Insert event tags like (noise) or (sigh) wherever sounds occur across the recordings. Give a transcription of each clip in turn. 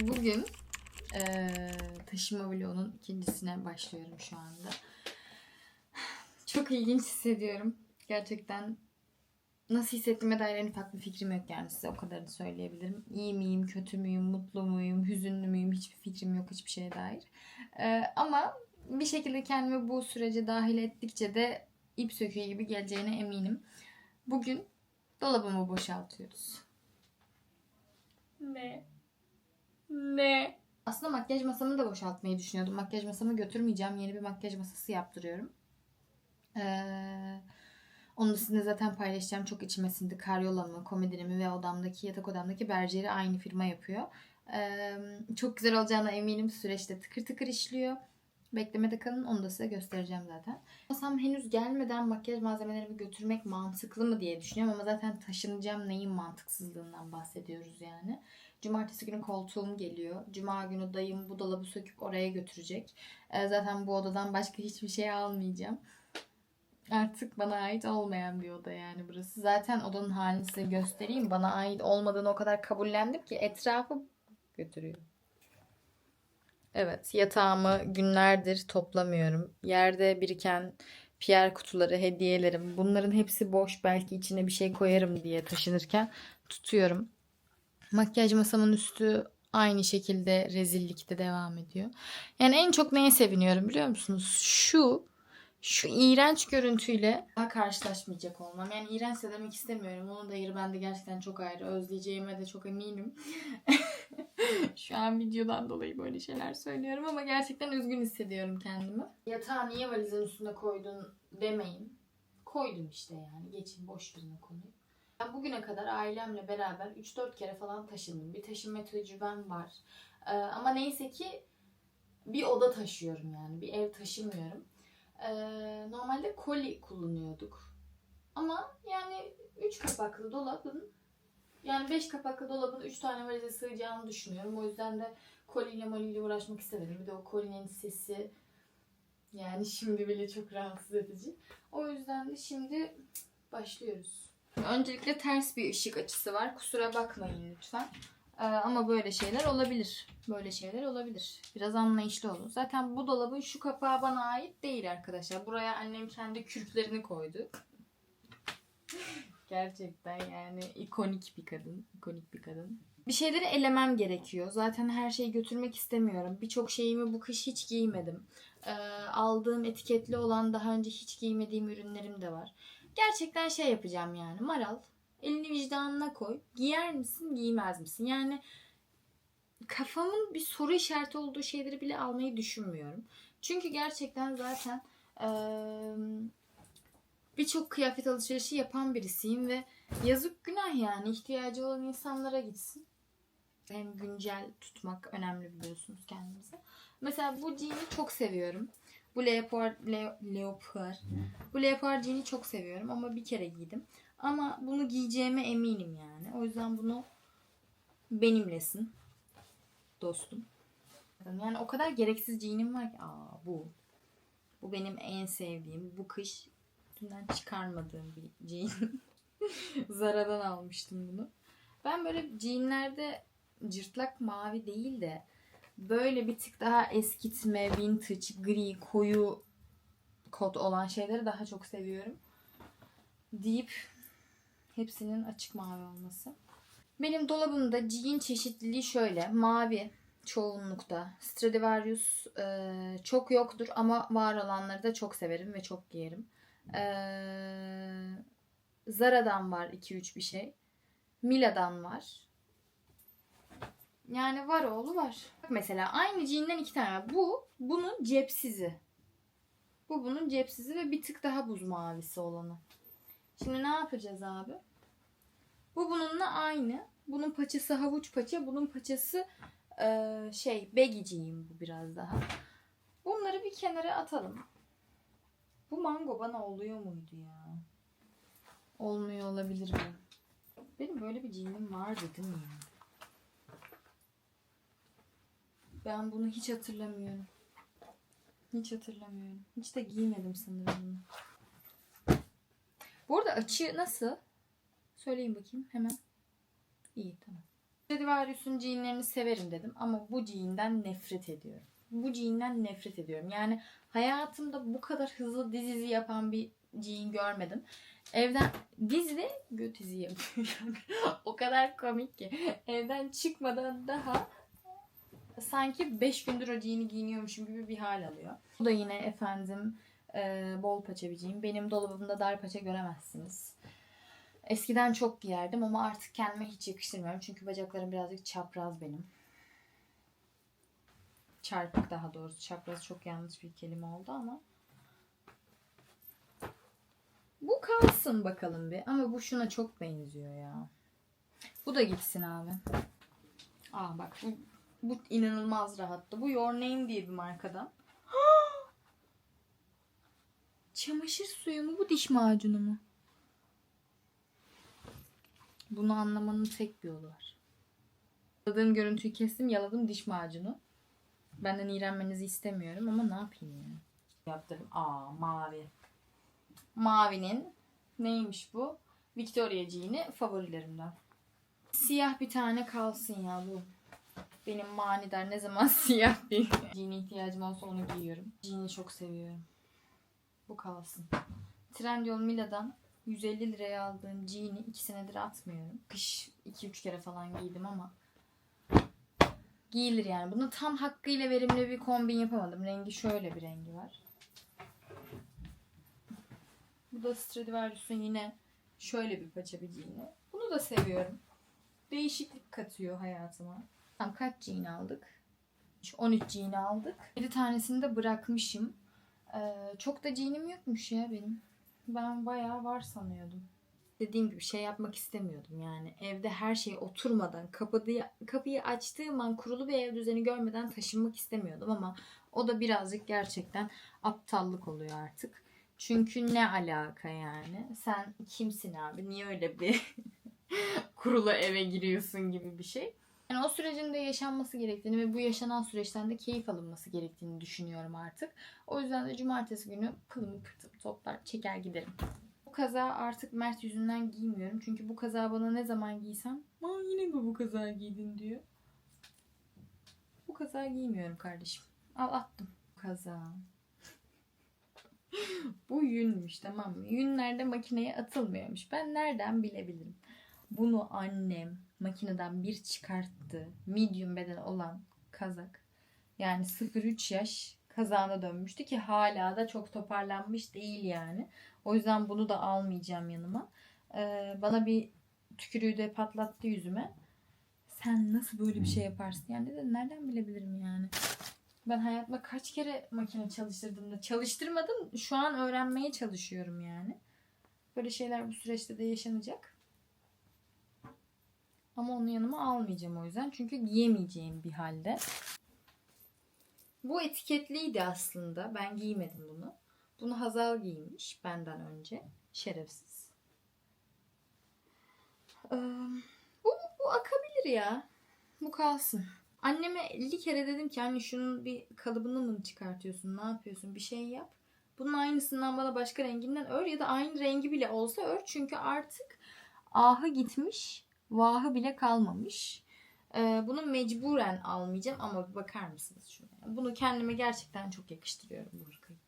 Bugün eee taşıma vlogunun ikincisine başlıyorum şu anda. Çok ilginç hissediyorum. Gerçekten nasıl hissettiğime dair en ufak bir fikrim yok yani size o kadarını söyleyebilirim. İyi miyim, kötü müyüm, mutlu muyum, hüzünlü müyüm hiçbir fikrim yok hiçbir şeye dair. Eee, ama bir şekilde kendimi bu sürece dahil ettikçe de ip söküğü gibi geleceğine eminim. Bugün dolabımı boşaltıyoruz. Ne? Ne? Aslında makyaj masamı da boşaltmayı düşünüyordum. Makyaj masamı götürmeyeceğim. Yeni bir makyaj masası yaptırıyorum. Ee, onu da sizinle zaten paylaşacağım. Çok içime sindi. Karyolamı, komodinimi ve odamdaki, yatak odamdaki berjeri aynı firma yapıyor. Ee, çok güzel olacağına eminim. Süreçte tıkır tıkır işliyor. Beklemede kalın. Onu da size göstereceğim zaten. Masam henüz gelmeden makyaj malzemelerimi götürmek mantıklı mı diye düşünüyorum. Ama zaten taşınacağım neyin mantıksızlığından bahsediyoruz yani. Cumartesi günü koltuğum geliyor. Cuma günü dayım bu dolabı söküp oraya götürecek. Ee, zaten bu odadan başka hiçbir şey almayacağım. Artık bana ait olmayan bir oda yani burası. Zaten odanın halini size göstereyim. Bana ait olmadığını o kadar kabullendim ki etrafı götürüyor. Evet, yatağımı günlerdir toplamıyorum. Yerde biriken Pierre kutuları, hediyelerim. Bunların hepsi boş. Belki içine bir şey koyarım diye taşınırken tutuyorum. Makyaj masamın üstü aynı şekilde rezillikte devam ediyor. Yani en çok neye seviniyorum biliyor musunuz? Şu şu iğrenç görüntüyle daha karşılaşmayacak olmam. Yani iğrençse demek istemiyorum. Onun da yeri bende gerçekten çok ayrı. Özleyeceğime de çok eminim. (laughs) Şu an videodan dolayı böyle şeyler söylüyorum ama gerçekten üzgün hissediyorum kendimi. Yatağı niye valizin üstüne koydun demeyin. Koydum işte yani. Geçin boş o konuyu. Ben bugüne kadar ailemle beraber 3-4 kere falan taşındım. Bir taşınma tecrübem var. Ee, ama neyse ki bir oda taşıyorum yani. Bir ev taşımıyorum. Ee, normalde koli kullanıyorduk. Ama yani 3 kapaklı dolabın yani 5 kapaklı dolabın 3 tane valize sığacağını düşünüyorum. O yüzden de koliyle moliyle uğraşmak istemedim. Bir de o kolinin sesi yani (laughs) şimdi bile çok rahatsız edici. O yüzden de şimdi başlıyoruz. Öncelikle ters bir ışık açısı var. Kusura bakmayın lütfen. Ee, ama böyle şeyler olabilir. Böyle şeyler olabilir. Biraz anlayışlı olun. Zaten bu dolabın şu kapağı bana ait değil arkadaşlar. Buraya annem kendi kürklerini koydu. (laughs) Gerçekten yani ikonik bir kadın. ikonik bir kadın. Bir şeyleri elemem gerekiyor. Zaten her şeyi götürmek istemiyorum. Birçok şeyimi bu kış hiç giymedim. Ee, aldığım etiketli olan daha önce hiç giymediğim ürünlerim de var. Gerçekten şey yapacağım yani. Maral elini vicdanına koy. Giyer misin giymez misin? Yani kafamın bir soru işareti olduğu şeyleri bile almayı düşünmüyorum. Çünkü gerçekten zaten eee, birçok kıyafet alışverişi yapan birisiyim ve yazık günah yani ihtiyacı olan insanlara gitsin. Hem güncel tutmak önemli biliyorsunuz kendimize. Mesela bu jean'i çok seviyorum. Bu leopar, le, leopar. Bu leopar jean'i çok seviyorum ama bir kere giydim. Ama bunu giyeceğime eminim yani. O yüzden bunu benimlesin. Dostum. Yani o kadar gereksiz jean'im var ki. Aa bu. Bu benim en sevdiğim. Bu kış üstünden çıkarmadığım bir jean. (laughs) Zara'dan almıştım bunu. Ben böyle jeanlerde cırtlak mavi değil de böyle bir tık daha eskitme, vintage, gri, koyu kod olan şeyleri daha çok seviyorum. Deyip hepsinin açık mavi olması. Benim dolabımda jean çeşitliliği şöyle. Mavi çoğunlukta. Stradivarius e, çok yoktur ama var olanları da çok severim ve çok giyerim. E, Zara'dan var 2-3 bir şey. Mila'dan var. Yani var oğlu var. Bak mesela aynı jean'den iki tane. Bu bunun cepsizi. Bu bunun cepsizi ve bir tık daha buz mavisi olanı. Şimdi ne yapacağız abi? Bu bununla aynı. Bunun paçası havuç paça. Bunun paçası eee, şey begiciyim bu biraz daha. Bunları bir kenara atalım. Bu mango bana oluyor muydu ya? Olmuyor olabilir mi? Benim böyle bir jeanim vardı değil mi ya? Ben bunu hiç hatırlamıyorum. Hiç hatırlamıyorum. Hiç de giymedim sanırım bunu. Bu arada açı nasıl? Söyleyin bakayım hemen. İyi tamam. Stradivarius'un jeanlerini severim dedim ama bu jean'den nefret ediyorum. Bu jean'den nefret ediyorum. Yani hayatımda bu kadar hızlı diz izi yapan bir jean görmedim. Evden dizle göt izi yapıyor. (laughs) O kadar komik ki. Evden çıkmadan daha sanki 5 gündür o jean'i giyiniyormuşum gibi bir hal alıyor. Bu da yine efendim e, bol paça bir. Benim dolabımda dar paça göremezsiniz. Eskiden çok giyerdim ama artık kendime hiç yakıştırmıyorum. Çünkü bacaklarım birazcık çapraz benim. Çarpık daha doğrusu. Çapraz çok yanlış bir kelime oldu ama. Bu kalsın bakalım bir. Ama bu şuna çok benziyor ya. Bu da gitsin abi. Aa bak bu, bu inanılmaz rahattı. Bu Your Name diye bir markadan. (gasps) Çamaşır suyu mu bu diş macunu mu? Bunu anlamanın tek bir yolu var. Yaladığım görüntüyü kestim, yaladım diş macunu. Benden iğrenmenizi istemiyorum ama ne yapayım yani. Yaptırdım. Aa mavi. Mavinin neymiş bu? Victoria jean'i favorilerimden. Siyah bir tane kalsın ya bu. Benim manidar ne zaman (laughs) siyah bir jean'e ihtiyacım olsa onu giyiyorum. Jean'i çok seviyorum. Bu kalsın. Trendyol Mila'dan 150 liraya aldığım jean'i 2 senedir atmıyorum. Kış 2-3 kere falan giydim ama giyilir yani. Bunu tam hakkıyla verimli bir kombin yapamadım. Rengi şöyle bir rengi var. Bu da Stradivarius'un yine şöyle bir paça bir jean'i. Bunu da seviyorum. Değişiklik katıyor hayatıma. Tam kaç jean aldık? 13 jean aldık. 7 tanesini de bırakmışım. Ee, çok da jean'im yokmuş ya benim. Ben bayağı var sanıyordum. Dediğim gibi şey yapmak istemiyordum yani. Evde her şey oturmadan, kapıyı, kapıyı açtığım an kurulu bir ev düzeni görmeden taşınmak istemiyordum ama o da birazcık gerçekten aptallık oluyor artık. Çünkü ne alaka yani? Sen kimsin abi? Niye öyle bir (laughs) kurulu eve giriyorsun gibi bir şey. Yani o sürecin de yaşanması gerektiğini ve bu yaşanan süreçten de keyif alınması gerektiğini düşünüyorum artık. O yüzden de cumartesi günü pılımı pırtımı toplar çeker giderim. Bu kaza artık Mert yüzünden giymiyorum. Çünkü bu kaza bana ne zaman giysem Aa yine mi bu kaza giydin diyor. Bu kaza giymiyorum kardeşim. Al attım. Kaza. (laughs) bu yünmüş tamam mı? Yünlerde makineye atılmıyormuş. Ben nereden bilebilirim? Bunu annem makineden bir çıkarttı. Medium beden olan kazak. Yani 0-3 yaş kazağına dönmüştü ki hala da çok toparlanmış değil yani. O yüzden bunu da almayacağım yanıma. Ee, bana bir tükürüğü de patlattı yüzüme. Sen nasıl böyle bir şey yaparsın? Yani dedim nereden bilebilirim yani. Ben hayatımda kaç kere makine çalıştırdım da çalıştırmadım. Şu an öğrenmeye çalışıyorum yani. Böyle şeyler bu süreçte de yaşanacak. Ama onu yanıma almayacağım o yüzden. Çünkü giyemeyeceğim bir halde. Bu etiketliydi aslında. Ben giymedim bunu. Bunu Hazal giymiş benden önce. Şerefsiz. Ee, bu, bu akabilir ya. Bu kalsın. Anneme 50 kere dedim ki anne şunun bir kalıbını mı çıkartıyorsun? Ne yapıyorsun? Bir şey yap. Bunun aynısından bana başka renginden ör ya da aynı rengi bile olsa ör. Çünkü artık ahı gitmiş. Vahı bile kalmamış. Ee, bunu mecburen almayacağım ama bir bakar mısınız şuna? Bunu kendime gerçekten çok yakıştırıyorum bu hırkayı.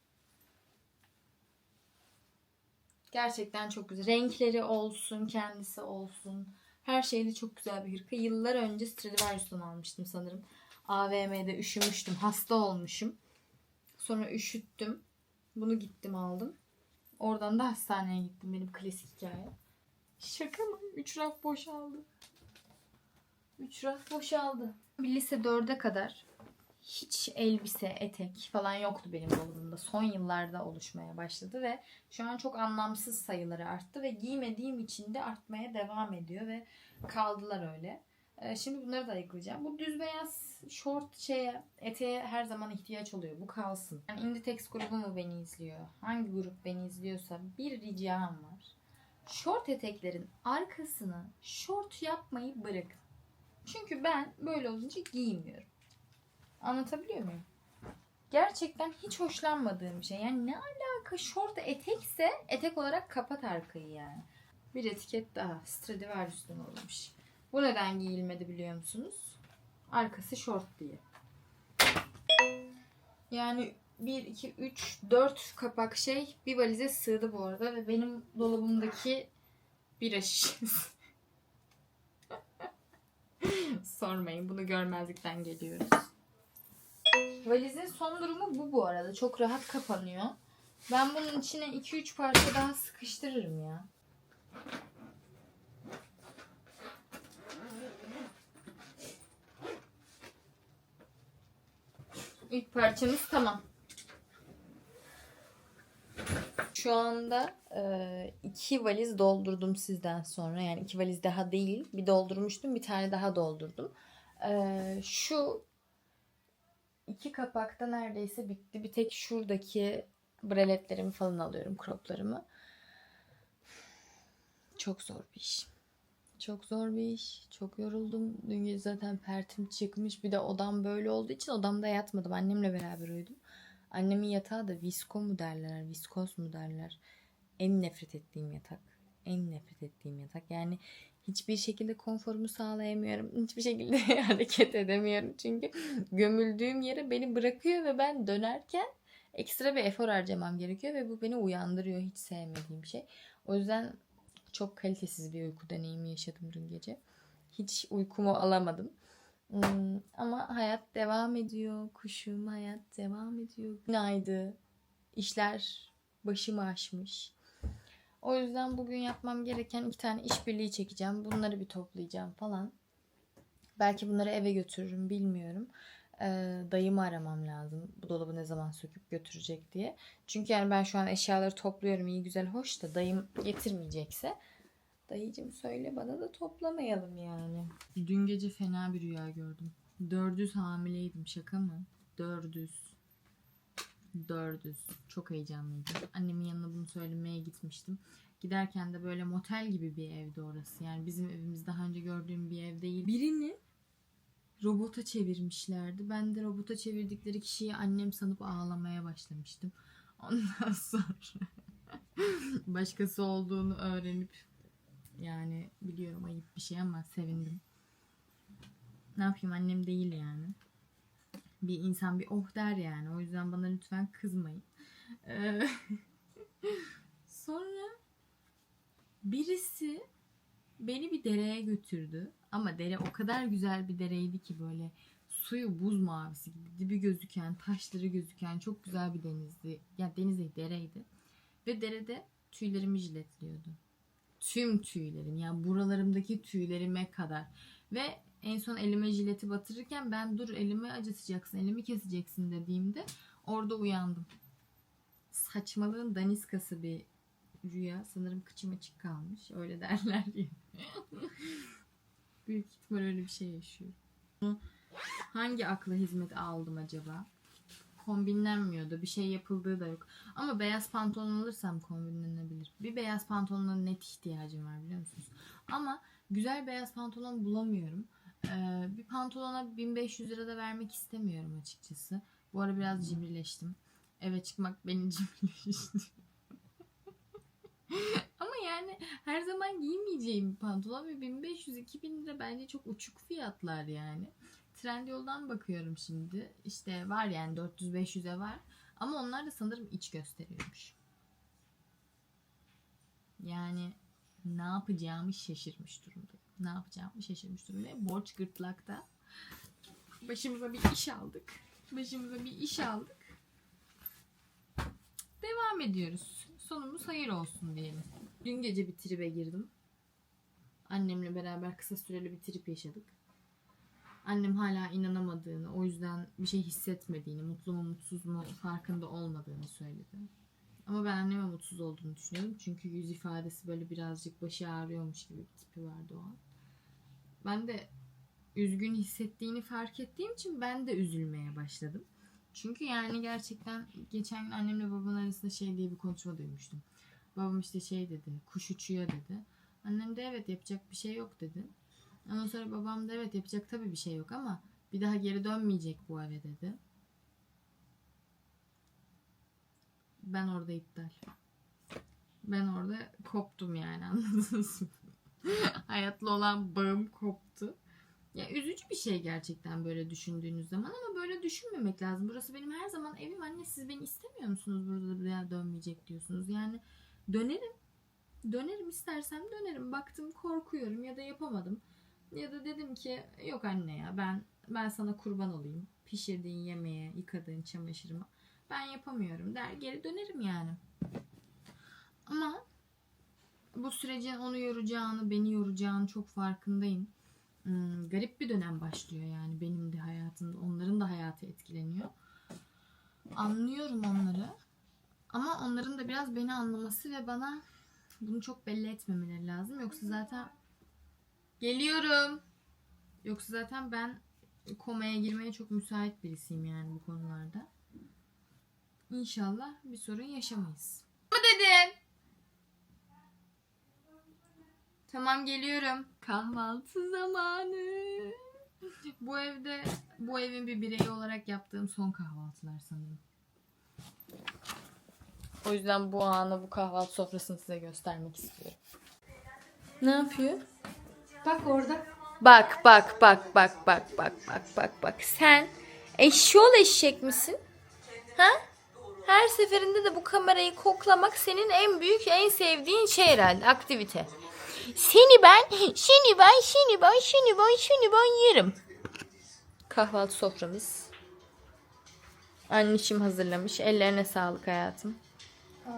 Gerçekten çok güzel. Renkleri olsun, kendisi olsun. Her şeyde çok güzel bir hırka. Yıllar önce Stradivarius'tan almıştım sanırım. AVM'de üşümüştüm. Hasta olmuşum. Sonra üşüttüm. Bunu gittim aldım. Oradan da hastaneye gittim. Benim klasik hikaye. Şaka mı? Üç raf boşaldı. Üç raf boşaldı. Bir lise dörde kadar hiç elbise, etek falan yoktu benim dolabımda. Son yıllarda oluşmaya başladı ve şu an çok anlamsız sayıları arttı ve giymediğim için de artmaya devam ediyor ve kaldılar öyle. Ee, Şimdi bunları da ayıklayacağım. Bu düz beyaz short şeye, eteğe her zaman ihtiyaç oluyor. Bu kalsın. Yani Inditex grubu mu beni izliyor? Hangi grup beni izliyorsa bir ricam var. Short eteklerin arkasını short yapmayı bırakın. Çünkü ben böyle olunca giymiyorum. Anlatabiliyor muyum? Gerçekten hiç hoşlanmadığım şey. Yani ne alaka short etekse etek olarak kapat arkayı yani. Bir etiket daha. Stradivarius'tan olmuş. Bu neden giyilmedi biliyor musunuz? Arkası şort diye. Yani 1, 2, 3, 4 kapak şey bir valize sığdı bu arada ve benim dolabımdaki bira şişesi. (laughs) Sormayın bunu görmezlikten geliyoruz. Valizin son durumu bu bu arada. Çok rahat kapanıyor. Ben bunun içine 2-3 parça daha sıkıştırırım ya. İlk parçamız tamam. Şu anda e, iki valiz doldurdum sizden sonra. Yani iki valiz daha değil. Bir doldurmuştum, bir tane daha doldurdum. E, şu iki kapakta neredeyse bitti. Bir tek şuradaki braletlerimi falan alıyorum, croplarımı. Çok zor bir iş. Çok zor bir iş. Çok yoruldum. Dün gece zaten pertim çıkmış. Bir de odam böyle olduğu için odamda yatmadım. Annemle beraber uyudum. Annemin yatağı da visko mu derler, viskos mu derler. En nefret ettiğim yatak. En nefret ettiğim yatak. Yani hiçbir şekilde konforumu sağlayamıyorum. Hiçbir şekilde (laughs) hareket edemiyorum. Çünkü gömüldüğüm yere beni bırakıyor ve ben dönerken ekstra bir efor harcamam gerekiyor ve bu beni uyandırıyor. Hiç sevmediğim şey. O yüzden çok kalitesiz bir uyku deneyimi yaşadım dün gece. Hiç uykumu alamadım. Ama hayat devam ediyor. Kuşum hayat devam ediyor. Günaydın. İşler başımı aşmış. O yüzden bugün yapmam gereken iki tane işbirliği çekeceğim. Bunları bir toplayacağım falan. Belki bunları eve götürürüm bilmiyorum. Ee, dayımı aramam lazım. Bu dolabı ne zaman söküp götürecek diye. Çünkü yani ben şu an eşyaları topluyorum iyi güzel hoş da dayım getirmeyecekse dayıcım söyle bana da toplamayalım yani. Dün gece fena bir rüya gördüm. Dördüz hamileydim şaka mı? Dördüz. Dördüz. Çok heyecanlıydım. Annemin yanına bunu söylemeye gitmiştim. Giderken de böyle motel gibi bir evdi orası. Yani bizim evimiz daha önce gördüğüm bir ev değil. Birini robota çevirmişlerdi. Ben de robota çevirdikleri kişiyi annem sanıp ağlamaya başlamıştım. Ondan (laughs) sonra başkası olduğunu öğrenip yani biliyorum ayıp bir şey ama sevindim. Ne yapayım annem değil yani. Bir insan bir oh der yani. O yüzden bana lütfen kızmayın. Ee, (laughs) sonra birisi beni bir dereye götürdü. Ama dere o kadar güzel bir dereydi ki böyle suyu buz mavisi gibi dibi gözüken, taşları gözüken çok güzel bir denizdi. Ya yani deniz değil, dereydi. Ve derede tüylerimi jiletliyordu. Tüm tüylerim yani buralarımdaki tüylerime kadar. Ve en son elime jileti batırırken ben dur elimi acıtacaksın, elimi keseceksin dediğimde orada uyandım. Saçmalığın daniskası bir rüya. Sanırım kıçım açık kalmış. Öyle (laughs) derler ya. Büyük ihtimal öyle bir şey yaşıyorum. Hangi akla hizmet aldım acaba? Kombinlenmiyordu. Bir şey yapıldığı da yok. Ama beyaz pantolon alırsam kombinlenebilir. Bir beyaz pantolona net ihtiyacım var biliyor musunuz? Ama güzel beyaz pantolon bulamıyorum. Ee, bir pantolona 1500 lira da vermek istemiyorum açıkçası. Bu ara biraz cimrileştim. Eve çıkmak beni (laughs) cimrileşti. (laughs) Ama yani her zaman giymeyeceğim bir pantolon ve 1500-2000 lira bence çok uçuk fiyatlar yani. Trendyol'dan bakıyorum şimdi. İşte var yani 400-500'e var. Ama onlar da sanırım iç gösteriyormuş. Yani ne yapacağımı şaşırmış durumdayım. Ne yapacağımı şaşırmış durumdayım. Borç gırtlakta. Başımıza bir iş aldık. Başımıza bir iş aldık. Devam ediyoruz. Sonumuz hayır olsun diyelim. Dün gece bir tribe girdim. Annemle beraber kısa süreli bir trip yaşadık. Annem hala inanamadığını, o yüzden bir şey hissetmediğini, mutlu mu mutsuz mu farkında olmadığını söyledi. Ama ben anneme mutsuz olduğunu düşünüyorum. Çünkü yüz ifadesi böyle birazcık başı ağrıyormuş gibi bir tipi vardı o an. Ben de üzgün hissettiğini fark ettiğim için ben de üzülmeye başladım. Çünkü yani gerçekten geçen gün annemle babamın arasında şey diye bir konuşma duymuştum. Babam işte şey dedi, kuş uçuyor dedi. Annem de evet yapacak bir şey yok dedi. Ondan sonra babam da evet yapacak tabii bir şey yok ama bir daha geri dönmeyecek bu eve dedi. Ben orada iptal. Ben orada koptum yani (laughs) anladınız mı? Hayatla olan bağım koptu. Ya üzücü bir şey gerçekten böyle düşündüğünüz zaman ama böyle düşünmemek lazım. Burası benim her zaman evim anne siz beni istemiyor musunuz burada bir daha dönmeyecek diyorsunuz. Yani dönerim. Dönerim istersem dönerim. Baktım korkuyorum ya da yapamadım. Ya da dedim ki yok anne ya ben ben sana kurban olayım. Pişirdiğin yemeğe, yıkadığın çamaşırıma. Ben yapamıyorum der geri dönerim yani. Ama bu sürecin onu yoracağını, beni yoracağını çok farkındayım. Hmm, garip bir dönem başlıyor yani benim de hayatımda. Onların da hayatı etkileniyor. Anlıyorum onları. Ama onların da biraz beni anlaması ve bana bunu çok belli etmemeleri lazım. Yoksa zaten geliyorum. Yoksa zaten ben komaya girmeye çok müsait birisiyim yani bu konularda. İnşallah bir sorun yaşamayız. Mı dedin? Tamam geliyorum. Kahvaltı zamanı. Bu evde bu evin bir bireyi olarak yaptığım son kahvaltılar sanırım. O yüzden bu anı bu kahvaltı sofrasını size göstermek istiyorum. Ne yapıyor? Bak orada. Bak bak bak bak bak bak bak bak bak. Sen eşşoğlu eşek misin? Ha? Her seferinde de bu kamerayı koklamak senin en büyük, en sevdiğin şey herhalde, aktivite. Seni ben, seni ben, seni ben, seni ben, seni ben yerim. Kahvaltı soframız. Anneciğim hazırlamış. Ellerine sağlık hayatım.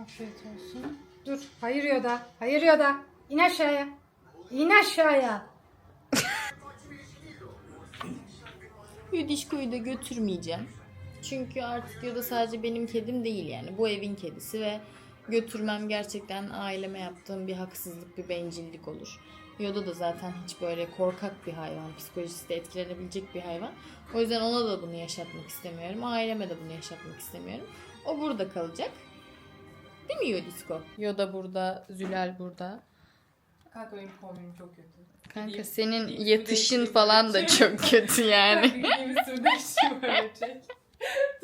Afiyet olsun. Dur. Hayır Yoda. Hayır Yoda. İn aşağıya. İn aşağıya. Yudişko'yu da götürmeyeceğim. Çünkü artık Yoda sadece benim kedim değil yani. Bu evin kedisi ve götürmem gerçekten aileme yaptığım bir haksızlık, bir bencillik olur. Yoda da zaten hiç böyle korkak bir hayvan, psikolojisi de etkilenebilecek bir hayvan. O yüzden ona da bunu yaşatmak istemiyorum. Aileme de bunu yaşatmak istemiyorum. O burada kalacak. Değil mi Yodisko? Yoda burada, Zülal burada. Kanka benim kombim çok kötü. Kanka Değil, senin değil, yatışın falan da çok kötü yani. Bildiğimiz türde işi böyle çek.